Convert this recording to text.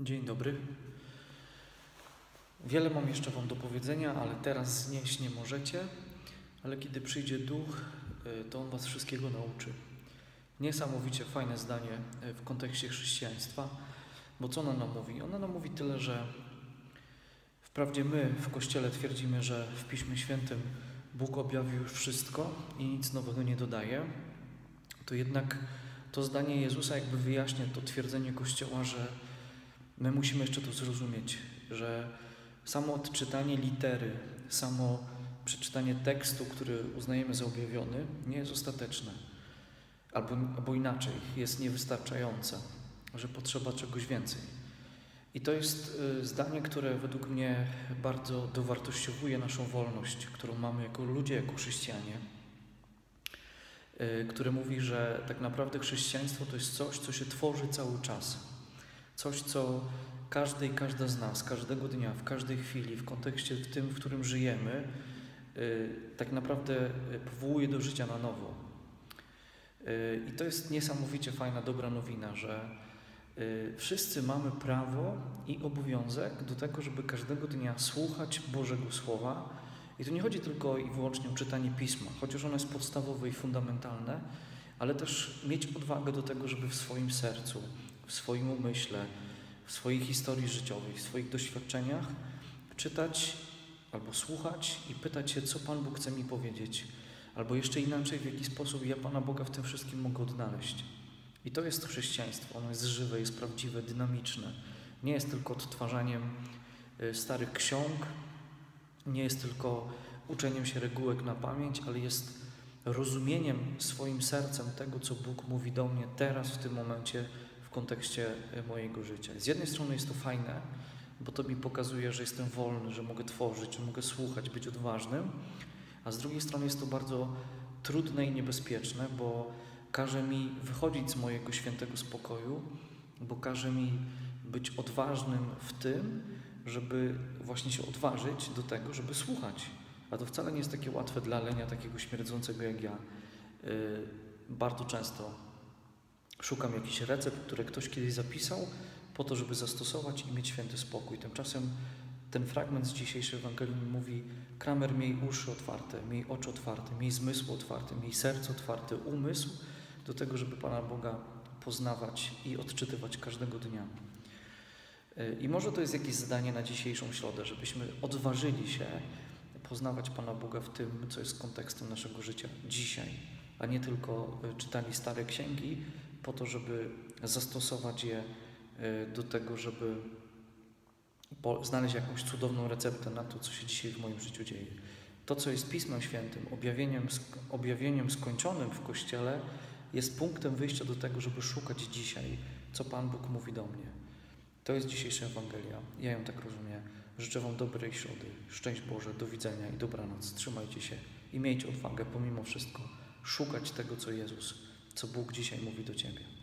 Dzień dobry. Wiele mam jeszcze Wam do powiedzenia, ale teraz znieść nie możecie, ale kiedy przyjdzie duch, y, to On Was wszystkiego nauczy. Niesamowicie fajne zdanie y, w kontekście chrześcijaństwa, bo co ona nam mówi? Ona nam mówi tyle, że wprawdzie my w Kościele twierdzimy, że w Piśmie Świętym Bóg objawił już wszystko i nic nowego nie dodaje, to jednak to zdanie Jezusa jakby wyjaśnia to twierdzenie Kościoła, że my musimy jeszcze to zrozumieć, że samo odczytanie litery, samo przeczytanie tekstu, który uznajemy za objawiony, nie jest ostateczne. Albo, albo inaczej, jest niewystarczające, że potrzeba czegoś więcej. I to jest y, zdanie, które według mnie bardzo dowartościowuje naszą wolność, którą mamy jako ludzie, jako chrześcijanie, y, które mówi, że tak naprawdę chrześcijaństwo to jest coś, co się tworzy cały czas. Coś, co każdy i każda z nas, każdego dnia, w każdej chwili, w kontekście w tym, w którym żyjemy, y, tak naprawdę powołuje do życia na nowo. I to jest niesamowicie fajna, dobra nowina, że wszyscy mamy prawo i obowiązek do tego, żeby każdego dnia słuchać Bożego Słowa. I tu nie chodzi tylko i wyłącznie o czytanie pisma, chociaż ono jest podstawowe i fundamentalne, ale też mieć odwagę do tego, żeby w swoim sercu, w swoim umyśle, w swojej historii życiowej, w swoich doświadczeniach czytać albo słuchać i pytać się, co Pan Bóg chce mi powiedzieć, albo jeszcze inaczej, w jaki sposób ja Pana Boga w tym wszystkim mogę odnaleźć. I to jest chrześcijaństwo. Ono jest żywe, jest prawdziwe, dynamiczne. Nie jest tylko odtwarzaniem y, starych ksiąg, nie jest tylko uczeniem się regułek na pamięć, ale jest rozumieniem swoim sercem tego, co Bóg mówi do mnie teraz, w tym momencie, kontekście y, mojego życia. Z jednej strony jest to fajne, bo to mi pokazuje, że jestem wolny, że mogę tworzyć, że mogę słuchać, być odważnym, a z drugiej strony jest to bardzo trudne i niebezpieczne, bo każe mi wychodzić z mojego świętego spokoju, bo każe mi być odważnym w tym, żeby właśnie się odważyć do tego, żeby słuchać. A to wcale nie jest takie łatwe dla lenia takiego śmierdzącego jak ja. Yy, bardzo często szukam jakichś recept, które ktoś kiedyś zapisał, po to, żeby zastosować i mieć święty spokój. Tymczasem ten fragment z dzisiejszej Ewangelii mówi: Kramer, miej uszy otwarte, miej oczy otwarte, miej zmysł otwarty, miej serce otwarte, umysł do tego, żeby Pana Boga poznawać i odczytywać każdego dnia. Y, I może to jest jakieś zadanie na dzisiejszą środę, żebyśmy odważyli się poznawać Pana Boga w tym, co jest kontekstem naszego życia dzisiaj, a nie tylko y, czytali stare księgi po to, żeby zastosować je y, do tego, żeby znaleźć jakąś cudowną receptę na to, co się dzisiaj w moim życiu dzieje. To, co jest Pismem Świętym, objawieniem, objawieniem skończonym w Kościele, jest punktem wyjścia do tego, żeby szukać dzisiaj, co Pan Bóg mówi do mnie. To jest dzisiejsza Ewangelia. Ja ją tak rozumiem. Życzę Wam dobrej środy. Szczęść Boże, do widzenia i dobranoc. Trzymajcie się i miejcie odwagę pomimo wszystko szukać tego, co Jezus, co Bóg dzisiaj mówi do Ciebie.